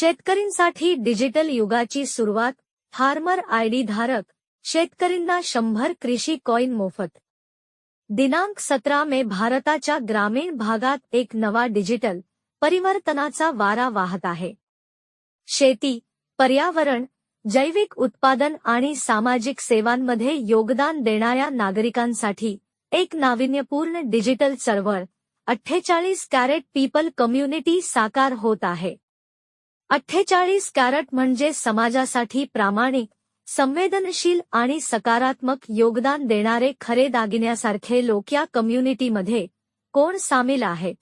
शेतकरींसाठी digital युगाची सुरुवात farmer ID धारक शेतकरींना शंभर कृषी कॉईन मोफत. दिनांक सतरा मे भारताच्या ग्रामीण भागात एक नवा डिजिटल परिवर्तनाचा वारा वाहत आहे. शेती पर्यावरण जैविक उत्पादन आणि सामाजिक सेवांमध्ये योगदान देणाऱ्या नागरिकांसाठी एक नाविन्यपूर्ण डिजिटल चळवळ अठ्ठेचाळीस कॅरेट पीपल कम्युनिटी साकार होत आहे. अठ्ठेचाळीस कॅरेट म्हणजे समाजासाठी प्रामाणिक संवेदनशील आणि सकारात्मक योगदान देणारे खरे दागिन्यासारखे लोक या कम्युनिटीमध्ये कोण सामील आहेत?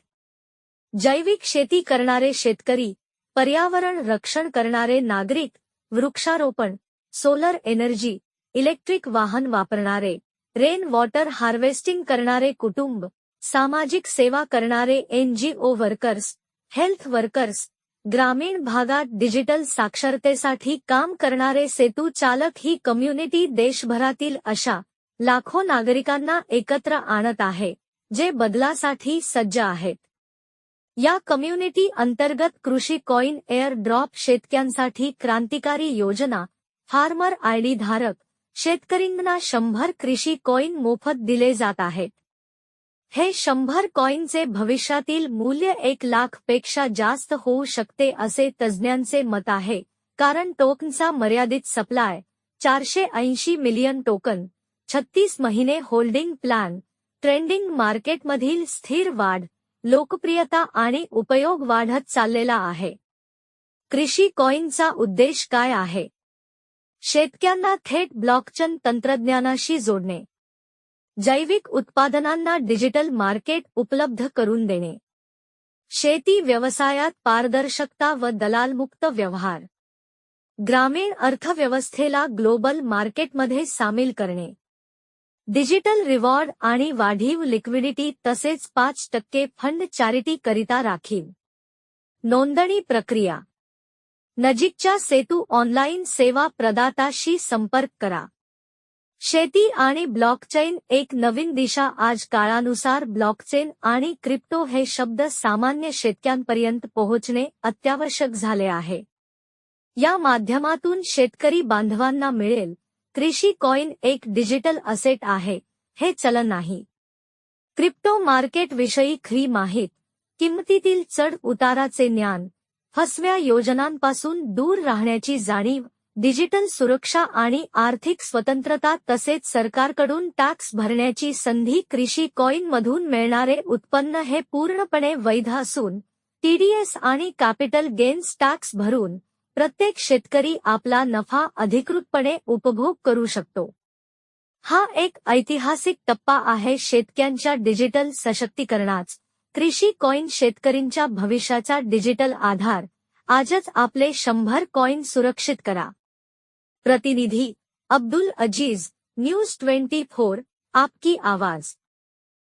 जैविक शेती करणारे शेतकरी पर्यावरण रक्षण करणारे नागरिक वृक्षारोपण सोलर एनर्जी इलेक्ट्रिक वाहन वापरणारे रेन वॉटर हार्वेस्टिंग करणारे कुटुंब सामाजिक सेवा करणारे एनजीओ वर्कर्स हेल्थ वर्कर्स ग्रामीण भागात डिजिटल साक्षरतेसाठी काम करणारे सेतू चालक ही कम्युनिटी देशभरातील अशा लाखो नागरिकांना एकत्र आणत आहे जे बदलासाठी सज्ज आहेत. या कम्युनिटी अंतर्गत कृषी कॉईन एअर ड्रॉप शेतक्यांसाठी क्रांतिकारी योजना फार्मर आयडी धारक शेतकरींना शंभर कृषी कॉईन मोफत दिले जात आहेत. हे शंभर कॉईनचे भविष्यातील मूल्य एक लाख पेक्षा जास्त होऊ शकते असे तज्ज्ञांचे मत आहे. कारण टोकनचा मर्यादित सप्लाय चारशे ऐंशी मिलियन टोकन छत्तीस महिने होल्डिंग प्लॅन ट्रेंडिंग मार्केटमधील स्थिर वाढ, लोकप्रियता आणि उपयोग वाढत चाललेला आहे. कृषी कॉईनचा उद्देश काय आहे? शेतकऱ्यांना थेट ब्लॉकचेन तंत्रज्ञानाशी जोडणे. जैविक उत्पादनांना डिजिटल मार्केट उपलब्ध करून देणे. शेती व्यवसायात पारदर्शकता व दलालमुक्त व्यवहार. ग्रामीण अर्थव्यवस्थेला ग्लोबल मार्केटमध्ये सामील करणे. डिजिटल रिवॉर्ड आणि वाढीव लिक्विडिटी तसेच पाच टक्के फंड चॅरिटीकरिता राखीव. नोंदणी प्रक्रिया. नजीकच्या सेतू ऑनलाईन सेवा प्रदाताशी संपर्क करा. शेती आणि ब्लॉकचेन एक नवीन दिशा आज काळानुसार ब्लॉकचेन आणि क्रिप्टो हे शब्द सामान्य शेतकऱ्यांपर्यंत पोहोचणे अत्यावश्यक झाले आहे. या माध्यमातून शेतकरी बांधवांना मिळेल. कृषी कॉईन एक डिजिटल असेट आहे. हे चलन नाही. क्रिप्टो मार्केट विषयी खरी माहीत किंमतीतील चढ उताराचे ज्ञान फसव्या योजनांपासून दूर राहण्याची जाणीव डिजिटल सुरक्षा आणि आर्थिक स्वतंत्रता तसेच सरकारकडून टॅक्स भरण्याची संधी कृषी कॉईनमधून मिळणारे उत्पन्न हे पूर्णपणे वैध असून टीडीएस आणि कॅपिटल गेन्स टॅक्स भरून प्रत्येक शेतकरी आपला नफा अधिकृतपणे उपभोग करू शकतो. हा एक ऐतिहासिक टप्पा आहे शेतक्यांच्या डिजिटल सशक्तीकरणाच. कृषी कॉईन शेतकरींच्या भविष्याचा डिजिटल आधार. आजच आपले शंभर कॉईन सुरक्षित करा. प्रतिनिधी Abdul Aziz news twenty four आपकी आवाज.